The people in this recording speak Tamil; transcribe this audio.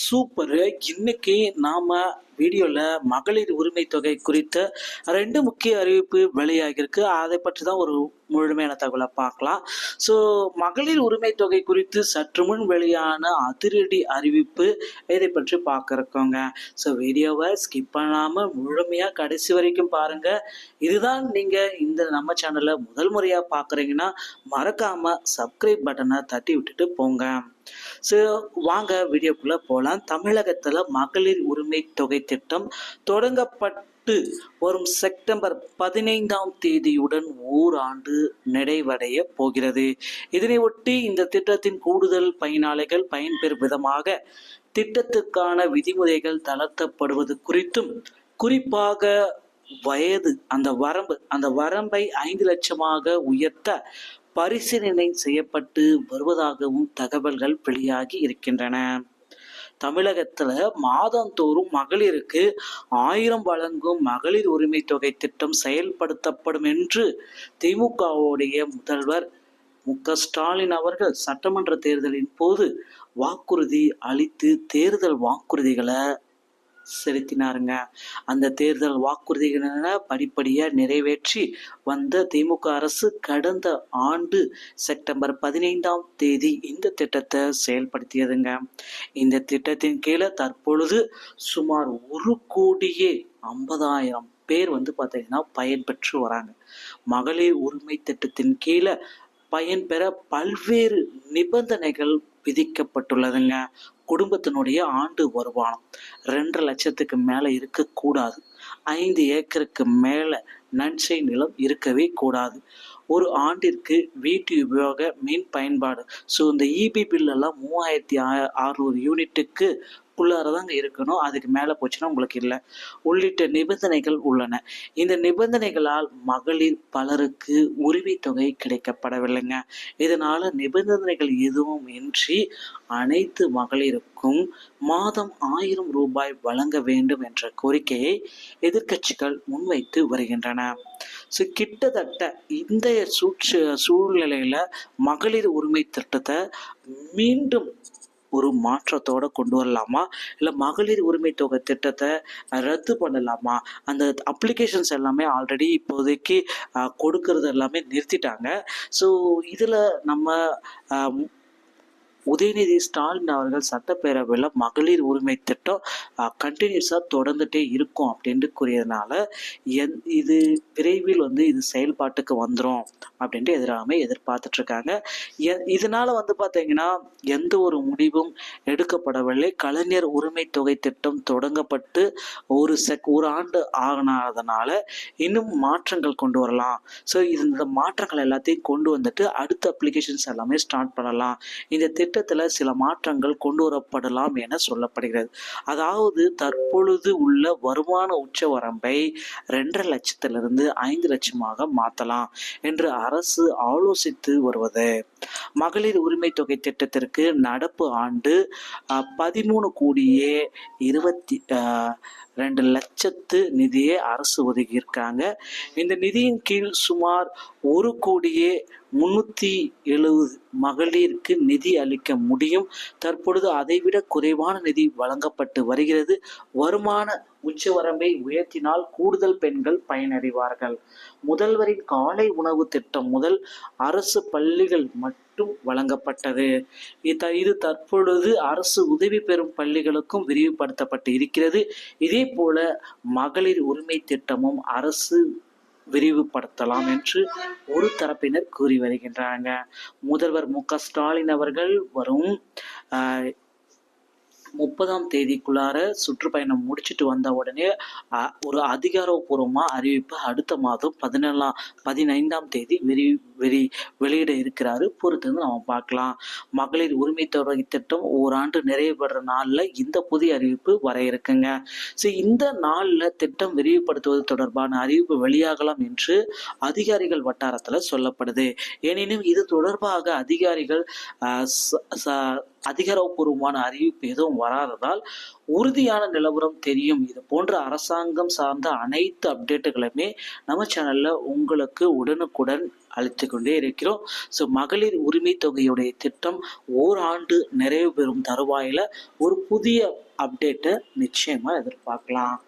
சூப்பர் இன்னைக்கு நாம வீடியோல மகளிர் உரிமை தொகை குறித்த ரெண்டு முக்கிய அறிவிப்பு வெளியாகிருக்கு அதை பற்றி தான் ஒரு முழுமையான தகவலை பார்க்கலாம். ஸோ மகளிர் உரிமை தொகை குறித்து சற்று முன் வெளியான அதிரடி அறிவிப்பு இதை பற்றி பார்க்குறக்கோங்க. ஸோ வீடியோவை ஸ்கிப் பண்ணாம முழுமையா கடைசி வரைக்கும் பாருங்க. இதுதான் நீங்க இந்த நம்ம சேனலை முதல் முறையா பார்க்குறீங்கன்னா மறக்காம சப்ஸ்கிரைப் பட்டனை தட்டி விட்டுட்டு போங்க. ஸோ வாங்க வீடியோக்குள்ளே போகலாம் தமிழகத்தில் மகளிர் உரிமை தொகை திட்டம் தொடங்கப்பட்டு வரும் செப்டம்பர் பதினைந்தாம் தேதியுடன் ஓராண்டு நிறைவடைய போகிறது. இதனை ஒட்டி இந்த திட்டத்தின் கூடுதல் பயனாளிகள் பயன்பெறும் விதமாக திட்டத்திற்கான விதிமுறைகள் தளர்த்தப்படுவது குறித்தும் குறிப்பாக வயது அந்த வரம்பு அந்த வரம்பை ஐந்து லட்சமாக உயர்த்த பரிசீலனை செய்யப்பட்டு வருவதாகவும் தகவல்கள் வெளியாகி இருக்கின்றன. தமிழகத்துல மாதந்தோறும் மகளிருக்கு ஆயிரம் வழங்கும் மகளிர் உரிமை தொகை திட்டம் செயல்படுத்தப்படும் என்று திமுகவுடைய முதல்வர் மு க ஸ்டாலின் அவர்கள் சட்டமன்ற தேர்தலின் போது வாக்குறுதி அளித்து தேர்தல் வாக்குறுதிகளை செலுத்தினாருங்க. அந்த தேர்தல் வாக்குறுதிகளை படிப்படியாக நிறைவேற்றி வந்த திமுக அரசு கடந்த ஆண்டு செப்டம்பர் பதினைந்தாம் தேதி இந்த திட்டத்தை செயல்படுத்தியதுங்க. இந்த திட்டத்தின் கீழே தற்பொழுது சுமார் ஒரு கோடியே ஐம்பதாயிரம் பேர் வந்து பார்த்தீங்கன்னா பயன்பெற்று வராங்க. மகளிர் உரிமை திட்டத்தின் கீழே பயன்பெற பல்வேறு நிபந்தனைகள் விதிக்கப்பட்டுள்ளதுங்க. குடும்பத்தினுடைய ஆண்டு வருமானம் ரெண்டரை லட்சத்துக்கு மேலே இருக்கக்கூடாது ஐந்து ஏக்கருக்கு மேலே நன்சை நிலம் இருக்கவே கூடாது. ஒரு ஆண்டிற்கு வீட்டு உபயோக மின் பயன்பாடு. ஸோ இந்த இபி பில்லெல்லாம் மூவாயிரத்தி அறுநூறு யூனிட்டுக்கு உள்ளார தாங்க இருக்கணும். அதுக்கு மேலே போச்சுன்னா உங்களுக்கு இல்லை. உள்ளிட்ட நிபந்தனைகள் உள்ளன. இந்த நிபந்தனைகளால் மகளிர் பலருக்கு உரிமை தொகை கிடைக்கப்படவில்லைங்க. இதனால நிபந்தனைகள் எதுவும் இன்றி அனைத்து மகளிருக்கும் மாதம் ஆயிரம் ரூபாய் வழங்க வேண்டும் என்ற கோரிக்கையை எதிர்க்கட்சிகள் முன்வைத்து வருகின்றன. ஸோ கிட்டத்தட்ட இந்த சூழ்ச்சி சூழ்நிலையில மகளிர் உரிமை திட்டத்தை மீண்டும் ஒரு மாற்றத்தோட கொண்டு வரலாமா? இல்லை மகளிர் உரிமை தொகை திட்டத்தை ரத்து பண்ணலாமா? அந்த அப்ளிகேஷன்ஸ் எல்லாமே ஆல்ரெடி இப்போதைக்கு கொடுக்கறது எல்லாமே நிறுத்திட்டாங்க. ஸோ இதில் நம்ம அஹ், உதயநிதி ஸ்டாலின் அவர்கள் சட்டப்பேரவையில் மகளிர் உரிமை திட்டம் கண்டினியூஸாக தொடர்ந்துட்டே இருக்கும் அப்படின்ட்டு கூறியதுனால எந் இது விரைவில் வந்து இது செயல்பாட்டுக்கு வந்துடும் அப்படின்ட்டு எதிராமே எதிர்பார்த்துட்ருக்காங்க எ- இதனால் வந்து பார்த்தீங்கன்னா எந்த ஒரு முடிவும் எடுக்கப்படவில்லை. கலைஞர் உரிமை தொகை திட்டம் தொடங்கப்பட்டு ஒரு செக் ஒரு ஆண்டு ஆகினதுனால இன்னும் மாற்றங்கள் கொண்டு வரலாம். ஸோ இந்த மாற்றங்கள் எல்லாத்தையும் கொண்டு வந்துட்டு அடுத்த அப்ளிகேஷன்ஸ் எல்லாமே ஸ்டார்ட் பண்ணலாம். இந்த திட்டம் திட்டத்தில் சில மாற்றங்கள் கொண்டு வரப்படலாம் என சொல்லப்படுகிறது. அதாவது தற்பொழுது உள்ள வருமான உச்ச வரம்பை ரெண்டரை லட்சத்திலிருந்து ஐந்து லட்சமாக மாற்றலாம் என்று அரசு ஆலோசித்து வருவது. மகளிர் உரிமை தொகை திட்டத்திற்கு நடப்பு ஆண்டு பதிமூணு கோடியே இருபத்தி ரெண்டு லட்சத்து நிதியை அரசு ஒதுக்கியிருக்காங்க. இந்த நிதியின் கீழ் சுமார் ஒரு கோடியே முன்னூற்றி எழுபது மகளிருக்கு நிதி அளிக்க முடியும். தற்பொழுது அதைவிட குறைவான நிதி வழங்கப்பட்டு வருகிறது. வருமான உச்சவரம்பை உயர்த்தினால் கூடுதல் பெண்கள் பயனடைவார்கள். முதல்வரின் காலை உணவு திட்டம் முதல் அரசு பள்ளிகள் மட்டும் வழங்கப்பட்டது. இது இது தற்பொழுது அரசு உதவி பெறும் பள்ளிகளுக்கும் விரிவுபடுத்தப்பட்டு இருக்கிறது. இதே போல மகளிர் உரிமை திட்டமும் அரசு விரிவுபடுத்தலாம் என்று ஒரு தரப்பினர் கூறி வருகின்றாங்க. முதல்வர் மு க ஸ்டாலின் அவர்கள் வரும் முப்பதாம் தேதிக்குள்ளார சுற்றுப்பயணம் முடிச்சிட்டு வந்த உடனே ஒரு அதிகாரப்பூர்வமாக அறிவிப்பு அடுத்த மாதம் பதினேழாம் பதினைந்தாம் தேதி வெறி வெளி வெளியிட இருக்கிறாரு. பொறுத்து வந்து நம்ம பார்க்கலாம். மகளிர் உரிமை தொகை திட்டம் ஓராண்டு நிறைவுபடுற நாளில் இந்த புதிய அறிவிப்பு வர இருக்குங்க. ஸோ இந்த நாளில் திட்டம் விரிவுபடுத்துவது தொடர்பான அறிவிப்பு வெளியாகலாம் என்று அதிகாரிகள் வட்டாரத்தில் சொல்லப்படுது. எனினும் இது தொடர்பாக அதிகாரிகள் அதிகாரப்பூர்வமான அறிவிப்பு எதுவும் வராததால் உறுதியான நிலவரம் தெரியும். இது போன்ற அரசாங்கம் சார்ந்த அனைத்து அப்டேட்டுகளுமே நம்ம சேனல்ல உங்களுக்கு உடனுக்குடன் அளித்து கொண்டே இருக்கிறோம். ஸோ மகளிர் உரிமை தொகையுடைய திட்டம் ஓராண்டு நிறைவு பெறும் தருவாயில ஒரு புதிய அப்டேட்டை நிச்சயமா எதிர்பார்க்கலாம்.